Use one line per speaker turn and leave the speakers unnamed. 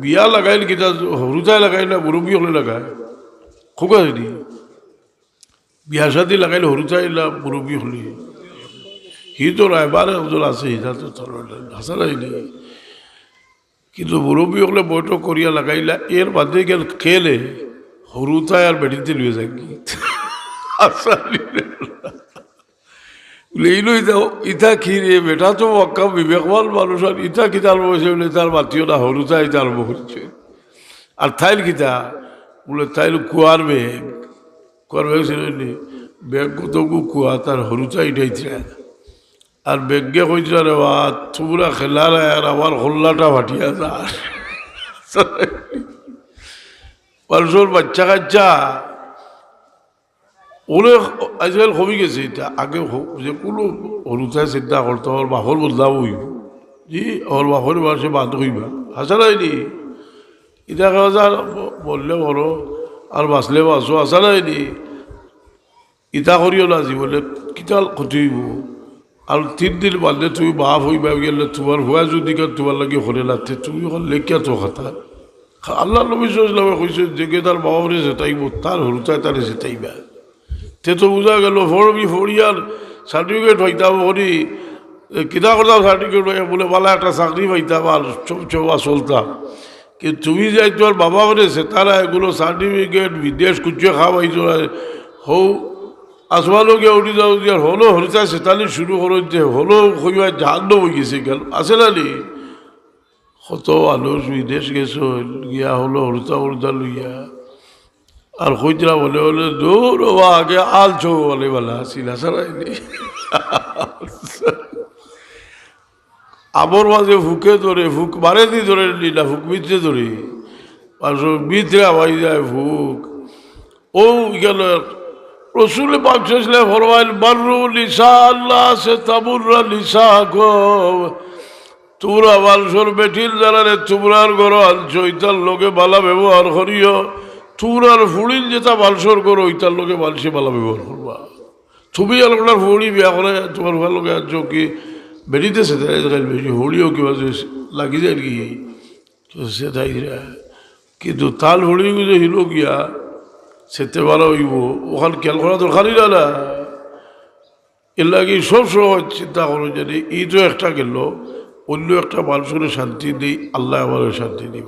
বিয়া লাগাইল কিতা সৰুতাই লাগাই না মুৰব্বী হলে লাগায় খোকা যদি। বিয়া শাদি লাগাইলে সৰুতাই না মুৰব্বী হলে। সি তো রায়বারে ওজন আছে সিধা তো হাসা নাইনি কিন্তু হলে বৈঠক করিয়া লাগাইলা এর বাদে গেল খেলে সৰুতাই আর বেটিতে লিয়ে যায়। কি লেইলো ইতা ইতা কি রে বেটা তো মক্কা বিবেকবান মানুষ, আর ইতা কিতার বসে বলে তার মাতিও না হরুতাই তার করছে আর থাইল কিতা? বলে তাইল কুয়ার বেগ। কুয়ার বেগ ছিল বেগ কত কুয়া, তার হরুতাই উঠাইছে আর বেগে কইছিল রে বা তোমরা খেলার আর আমার হল্লাটা ফাটিয়া যার মানুষের বাচ্চা কাচ্চা ওরে আজকাল কমে গেছে এটা আগে যে কোনো হলুদায় চিন্তা করতো ওর বাহর বদলাব হইব জি ওর বাহর মাসে বাদ হইবা হাসা নাইনি এটা কাজা বললে বড় আর বাঁচলে বাঁচো আসা নাইনি ইটা করিও না জীবনে কিতাল ক্ষতি হইব? আর তিন দিন বাদে তুমি বাপ হইবা গেলে তোমার হুয়া যদি তোমার লাগে হলে লাগতে তুমি লেখিয়া তো খাতা আল্লাহ নবী সাল্লামে কইছে যে তার বাবারে যেতাইব তার হরুতায় তারে যেতাইবা তে তো বোঝা গেল ফড়বি ফড়িয়ার সার্টিফিকেট হইতাম করি কিতা করতাম সার্টিফিকেট হইয়া বলে বালা একটা চাকরি পাইতাম আর চব চবা চলতাম কিন্তু তুমি যাই তোমার বাবা করেছে তারা এগুলো সার্টিফিকেট বিদেশ কুচিয়ে খাওয়া পাইছো হৌ আসমানো গিয়ে উঠি যাও যে হলো হরিতা সেতালি শুরু করো যে হলো কইবা জাহান্ন হয়ে গেছে গেল আছে না নি কত মানুষ বিদেশ গেছো গিয়া হলো হরুতা হরুতা লইয়া আর কইতরা বলে বলে দূর, ও আগে আল চৌ বলে, বলা সিনা সারাইনি আমর মাঝে ফুকে ধরে ফুক মারে দি ধরে নিলা ফুক মিত্রে ধরে। মিত্রে আমাই যায় ফুক ও গেল, রসুল পাকসাইলে ফরমাইল মারু নিশা আল্লাহ সে তাবুররা নিশা গো। তোমরা মানুষের বেঠিল জানালে তোমরার ঘর আনছো, ইতার লোকে বালা ব্যবহার করিও। তোমরার ফুড়িল যেটা মানুষের করো ইতার লোকে মানুষে বালা ব্যবহার করবা তুমি আপনার ফুড়ি বিয়া করে, তোমার ভালো লোকে আনছো কি বেরিতেছে তাই বেশি হলিও কিবা লাগি যায় কি তো সে তাই কিন্তু তাল হলি যে হিল গিয়া, সেতে ভালো হইব, ওখানে খেয়াল করা দরকারই না। এর লাগে সব সময় চিন্তা করো যে, এই তো একটা গেল, অন্য একটা মানুষের শান্তি নেই, আল্লাহ আমার শান্তি নেই